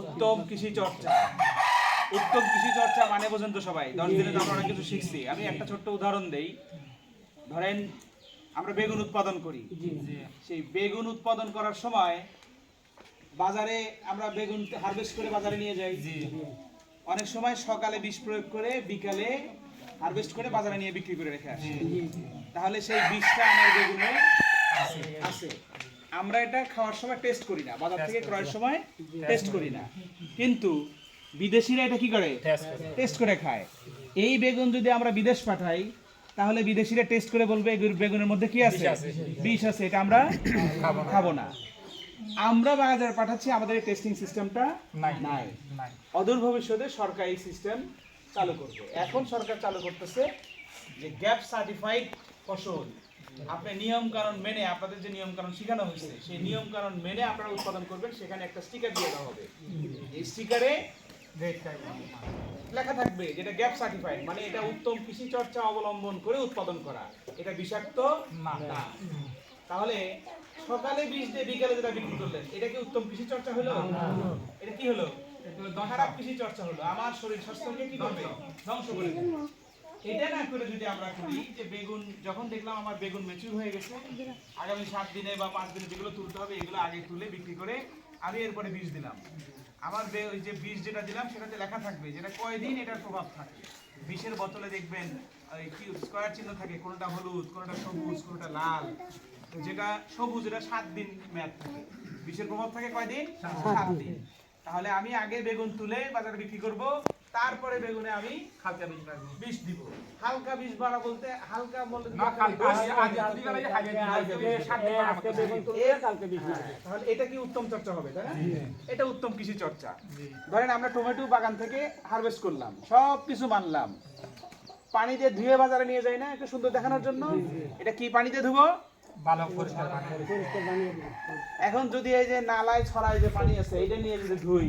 উত্তম কৃষি চর্চা। উত্তম কৃষি চর্চা মানে পর্যন্ত সবাই। দশ দিনে তো আমরা অনেক কিছু শিখছি। আমি একটা ছোট্ট উদাহরণ দেই। ধরেন আমরা বেগুন উৎপাদন করি। সেই বেগুন উৎপাদন করার সময় বাজারে আমরা বেগুন হারভেস্ট করে বাজারে নিয়ে যাই। অনেক সময় সকালে বিষ প্রয়োগ করে বিকালে হারভেস্ট করে বাজারে নিয়ে বিক্রি করে রেখে আসি। তাহলে সেই বিষটা আমার বেগুনে আমরা এটা খাওয়ার সময় টেস্ট করি না বাজার থেকে ক্রয়ের সময় টেস্ট করি। না। কিন্তু বিদেশিরা এটা কি করে? টেস্ট করে। খায়। এই বেগুন যদি আমরা বিদেশ পাঠাই তাহলে বিদেশিরা টেস্ট করে বলবে বেগুনের মধ্যে কি আছে? বিষ আছে। এটা আমরা খাব না। আমরা বাজারে পাঠাচ্ছি আমাদের এই টেস্টিং সিস্টেমটা নাই। অদূর ভবিষ্যতে সরকার এই সিস্টেম চালু করবে। এখন সরকার চালু করতেছে যে গ্যাপ সার্টিফাইড ফসল। আপনি নিয়ম কানুন মেনে আপনাদের যে নিয়ম কানুন শেখানো হয়েছে, সেই নিয়ম কানুন মেনে আপনারা উৎপাদন করবেন, সেখানে একটা স্টিকার দিয়ে দেওয়া হবে। এই স্টিকারে লেখা থাকবে যেটা গ্যাপ সার্টিফাইড মানে এটা উত্তম কৃষি চর্চা অবলম্বন করে উৎপাদন করা। এটা বিষাক্ত না। তাহলে সকালে বীজ দিয়ে বিকালে যেটা বিক্রি করলেন, এটা কি উত্তম কৃষি চর্চা হলো? এটা কি হলো? খারাপ কৃষি চর্চা হলো। আমার শরীর স্বাস্থ্যকে কি করবে? ধ্বংস করে এটা না করে যদি আমরা করি যে বেগুন, যখন দেখলাম আমার বেগুন ম্যাচিউর হয়ে গেছে, আগামী সাত দিনে বা পাঁচ দিনে যেগুলো তুলতে হবে, এগুলো আগে তুলে বিক্রি করে আমি এরপরে বীজ দিলাম। আমার যে বীজ যেটা দিলাম, সেটাতে লেখা থাকবে যেটা কয়দিন এটার প্রভাব থাকে। বিষের বোতলে দেখবেন কি স্কোয়ার চিহ্ন থাকে, কোনটা হলুদ, কোনটা সবুজ, কোনটা লাল। যেটা সবুজ, এটা সাত দিন মেয়াদ থাকে। বিষের প্রভাব থাকে কয়দিন? সাত দিন। তাহলে আমি আগে বেগুন তুলে বাজারে বিক্রি করব তারপরে বেগুনে আমি খালকা বেশি লাগবে বিষ দিব। হালকা বিষ বাড়া বলতে হালকা বলতে না কালকে আজ আজ তুই গেলে হাইবে দিবে সাত দিন পর আমাকে হ্যাঁ, তাহলে এটা কি উত্তম চর্চা হবে তাই না? এটা উত্তম কৃষি চর্চা। ধরেন আমরা টমেটো বাগান থেকে হারভেস্ট করলাম সব কিছু মানলাম। পানি দিয়ে ধুয়ে বাজারে নিয়ে যাই না একটু সুন্দর দেখানোর জন্য? এটা কি পানিতে ধুবো? ভালো পরিষ্কার পানি এখন যদি এই যে নালায় ছড়ায় যে পানি আছে এটা নিয়ে যদি ধুই